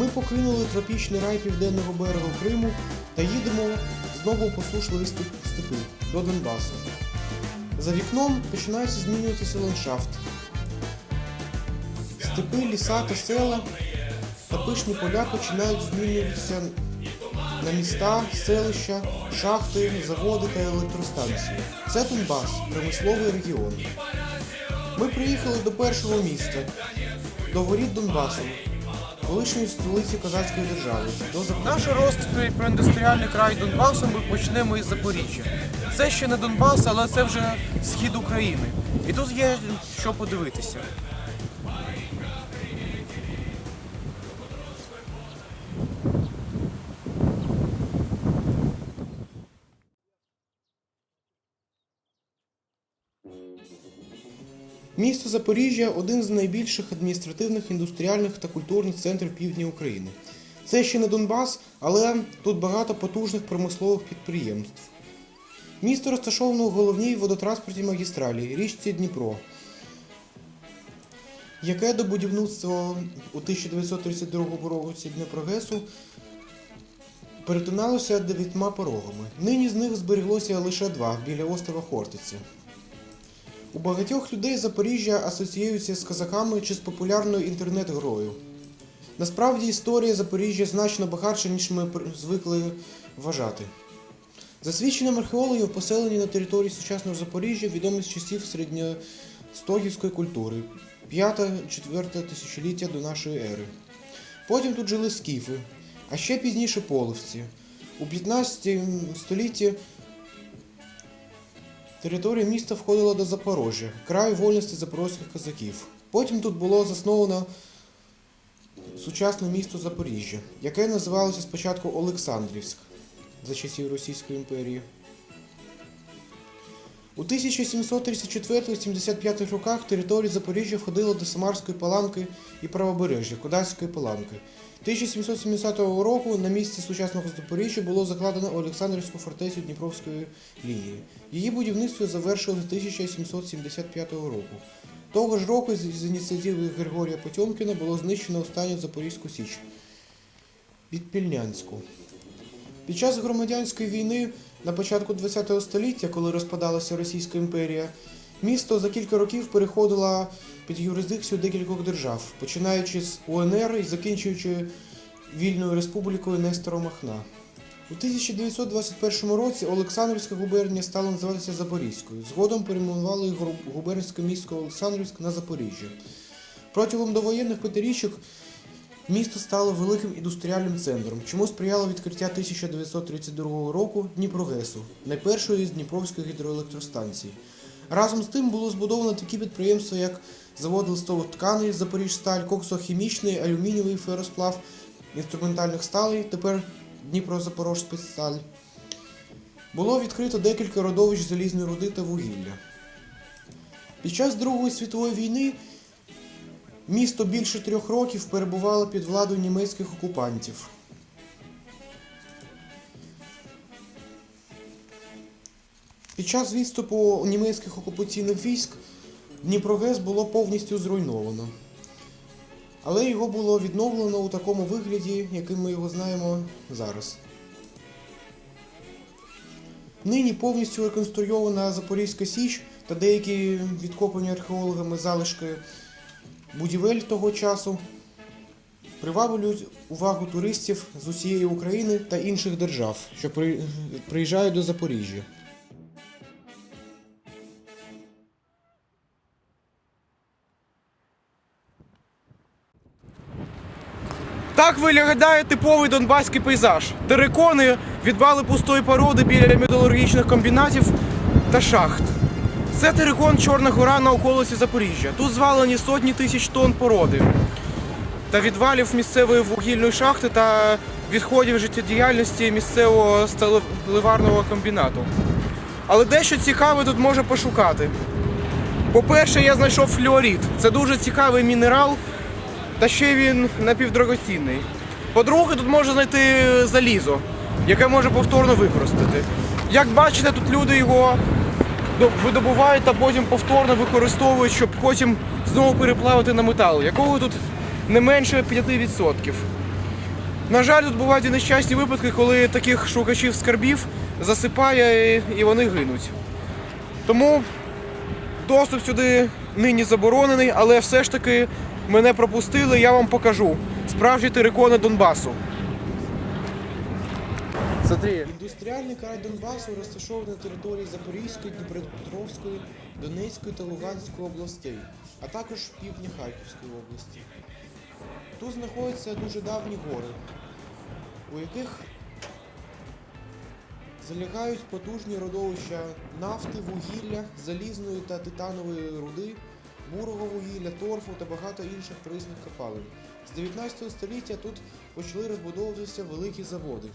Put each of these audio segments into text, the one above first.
Ми покинули тропічний рай південного берегу Криму та їдемо знову посушливі степи до Донбасу. За вікном починається змінюватися ландшафт. Степи, ліса та села та пишні поля починають змінюватися на міста, селища, шахти, заводи та електростанції. Це Донбас, промисловий регіон. Ми приїхали до першого міста, до воріт Донбасу, колишньої столиці козацької держави. До. Наш розповідь про індустріальний край Донбасу ми почнемо із Запоріжжя. Це ще не Донбас, але це вже схід України. І тут є що подивитися. Місто Запоріжжя один з найбільших адміністративних, індустріальних та культурних центрів півдня України. Це ще не Донбас, але тут багато потужних промислових підприємств. Місто розташовано у головній водотранспортній магістралі річці Дніпро, яке до будівництва у 1932 році Дніпрогесу перетиналося дев'ятьма порогами. Нині з них збереглося лише два біля острова Хортиця. У багатьох людей Запоріжжя асоціюється з козаками чи з популярною інтернет-грою. Насправді історія Запоріжжя значно багатша, ніж ми звикли вважати. За свідченням археологів, поселені на території сучасного Запоріжжя відомі з часів середньостогівської культури 5-4 тисячоліття до нашої ери. Потім тут жили скіфи, а ще пізніше половці. У 15 столітті Територія міста входила до Запорожжя, краю вольності запорозьких козаків. Потім тут було засновано сучасне місто Запоріжжя, яке називалося спочатку Олександрівськ за часів Російської імперії. У 1734-75 роках територія Запоріжжя входила до Самарської паланки і правобережжя Куданської паланки. 1770 року на місці сучасного Запоріжжя було закладено Олександрівську фортецю Дніпровської лінії. Її будівництво завершили 1775 року. Того ж року з ініціативи Григорія Потьомкіна було знищено останню Запорізьку Січ Підпільнянську. Під час громадянської війни на початку ХХ століття, коли розпадалася Російська імперія, місто за кілька років переходило під юрисдикцію декількох держав, починаючи з УНР і закінчуючи Вільною республікою Нестора Махна. У 1921 році Олександрівська губернія стала називатися Запорізькою. Згодом перейменували губернське місто Олександрівськ на Запоріжжя. Протягом довоєнних п'ятирічок Місто стало великим індустріальним центром, чому сприяло відкриття 1932 року Дніпрогесу, найпершої з Дніпровських гідроелектростанцій. Разом з тим було збудовано такі підприємства, як завод листових тканей Запоріжсталь, коксохімічний, алюмінієвий феросплав, інструментальних сталей, тепер Дніпро-Запорожспецсталь. Було відкрито декілька родовищ залізної руди та вугілля. Під час Другої світової війни Місто більше трьох років перебувало під владою німецьких окупантів. Під час відступу німецьких окупаційних військ Дніпрогес було повністю зруйновано. Але його було відновлено у такому вигляді, яким ми його знаємо зараз. Нині повністю реконструйована Запорізька Січ та деякі відкопані археологами залишки будівель того часу приваблюють увагу туристів з усієї України та інших держав, що приїжджають до Запоріжжя. Так виглядає типовий донбаський пейзаж. Терикони, відвали пустої породи біля металургічних комбінатів та шахт. Це терикон Чорна гора на околиці Запоріжжя. Тут звалені сотні тисяч тонн породи та відвалів місцевої вугільної шахти та відходів життєдіяльності місцевого сталеливарного комбінату. Але дещо цікаве тут можна пошукати. По-перше, я знайшов флюорит. Це дуже цікавий мінерал, та ще він напівдрагоцінний. По-друге, тут можна знайти залізо, яке може повторно використати. Як бачите, тут люди його видобувають та потім повторно використовують, щоб потім знову переплавити на метал, якого тут не менше 5%. На жаль, тут бувають і нещасні випадки, коли таких шукачів скарбів засипає і- вони гинуть. Тому доступ сюди нині заборонений, але все ж таки мене пропустили, я вам покажу. Справжні терикони Донбасу. Смотри. Індустріальний край Донбасу розташований на території Запорізької, Дніпропетровської, Донецької та Луганської областей, а також півдня Харківської області. Тут знаходяться дуже давні гори, у яких залягають потужні родовища нафти, вугілля, залізної та титанової руди, бурого вугілля, торфу та багато інших корисних копалин. З 19 століття тут почали розбудовуватися великі заводи.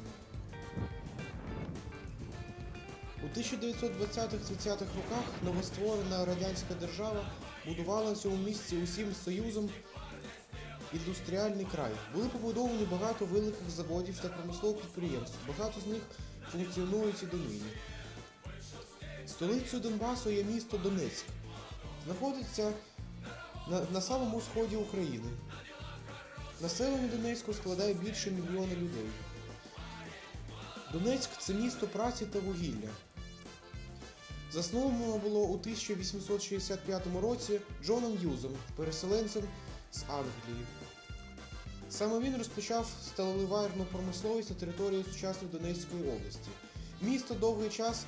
У 1920-30-х роках новостворена радянська держава будувала на цьому місці усім союзом індустріальний край. Були побудовані багато великих заводів та промислових підприємств. Багато з них функціонують і донині. Столицею Донбасу є місто Донецьк. Знаходиться на, на самому сході України. Населення Донецьку складає більше мільйона людей. Донецьк це місто праці та вугілля. Засновано було у 1865 році Джоном Юзом, переселенцем з Англії. Саме він розпочав сталеливарну промисловість на території сучасної Донецької області. Місто довгий час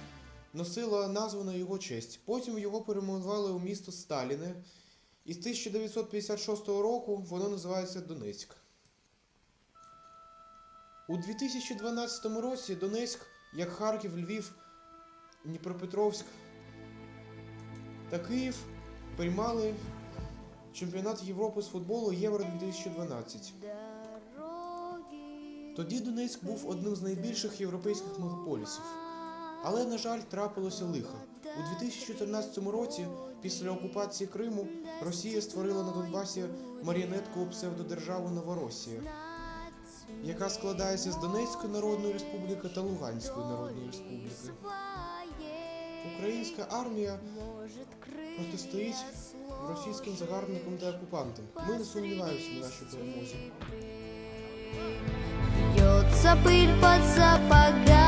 носило назву на його честь. Потім його перейменували у місто Сталіне, і з 1956 року воно називається Донецьк. У 2012 році Донецьк, як Харків, Львів, Дніпропетровськ та Київ приймали чемпіонат Європи з футболу Євро 2012. Тоді Донецьк був одним з найбільших європейських мегаполісів. Але, на жаль, трапилося лихо. У 2014 році, після окупації Криму, Росія створила на Донбасі маріонеткову псевдодержаву Новоросія, яка складається з Донецької Народної Республіки та Луганської Народної Республіки. Українська армія протистоїть російським загарбникам та окупантам. Ми не сумніваємося в нашій перемозі. Пыль под сапогами,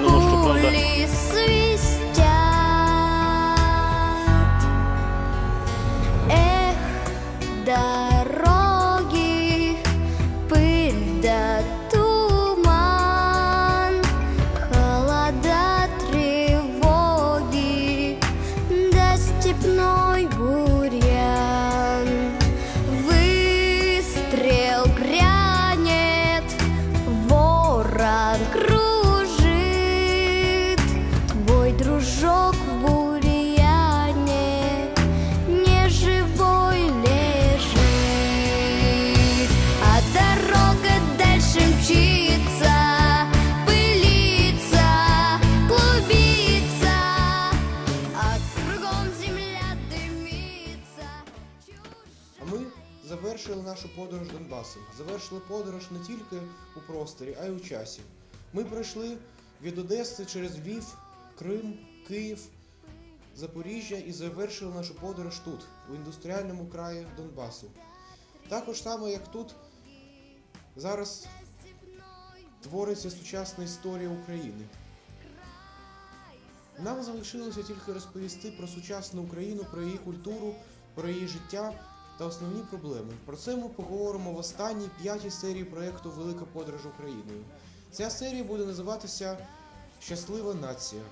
может, что правда. Подорож Донбасом. Завершили подорож не тільки у просторі, а й у часі. Ми пройшли від Одеси через Львів, Крим, Київ, Запоріжжя і завершили нашу подорож тут, у індустріальному краї Донбасу. Також саме як тут зараз твориться сучасна історія України. Нам залишилося тільки розповісти про сучасну Україну, про її культуру, про її життя та основні проблеми. Про це ми поговоримо в останній п'ятій серії проєкту Велика подорож Україною. Ця серія буде називатися Щаслива нація.